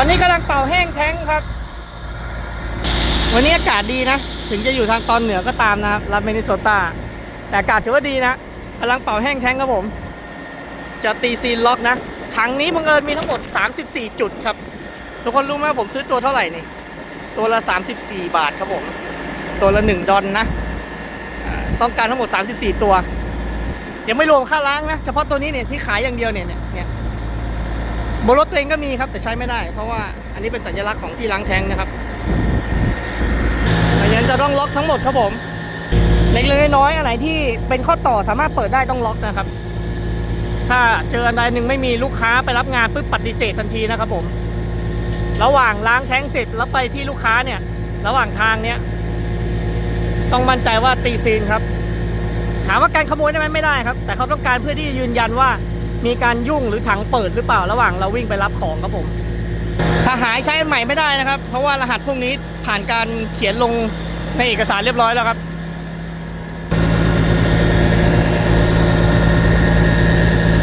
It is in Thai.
อนนี้กำลังเป่าแห้งแท้งครับ วันนี้อากาศดีนะ ถึงจะอยู่ทางตอนเหนือก็ตามนะครับรัฐมินนิโซตา แต่อากาศถือว่าดีนะกำลังเป่าแห้งแท้งครับผม จะตีซีนล็อกนะ ถังนี้บังเอิญมีทั้งหมด 34 จุดครับ ทุกคนรู้ไหมผมซื้อตัวเท่าไหร่นี่ ตัวละ 34 บาทครับผม ตัวละ 1 ดอลนะ ต้องการทั้งหมด 34 ตัว ยังไม่รวมค่าล้างนะ เฉพาะตัวนี้เนี่ยที่ขายอย่างเดียวเนี่ยเนี่ย บนรถตัวเองก็มีครับแต่ใช้ไม่ได้ เพราะว่าอันนี้เป็นสัญลักษณ์ของที่ล้างแท้งนะครับดังนั้นจะต้องล็อกทั้งหมดครับผมเล็กๆน้อยๆอันไหนที่เป็นข้อต่อสามารถเปิดได้ต้องล็อกนะครับ ถ้าเจออันใดหนึ่งไม่มีลูกค้าไปรับงานปุ๊บปฏิเสธทันทีนะครับผม ระหว่างล้างแท้งเสร็จแล้วไปที่ลูกค้าเนี่ย ระหว่างทางเนี้ยต้องมั่นใจว่าตีซีนครับ ถามว่าการขโมยได้ไหมไม่ได้ครับ แต่เขาต้องการเพื่อที่จะยืนยันว่า มีการยุ่งหรือถังเปิดหรือเปล่าระหว่างเราวิ่งไปรับของครับผม ถ้าหายใช้ใหม่ไม่ได้นะครับ เพราะว่ารหัสพวกนี้ผ่านการเขียนลงในเอกสารเรียบร้อยแล้วครับ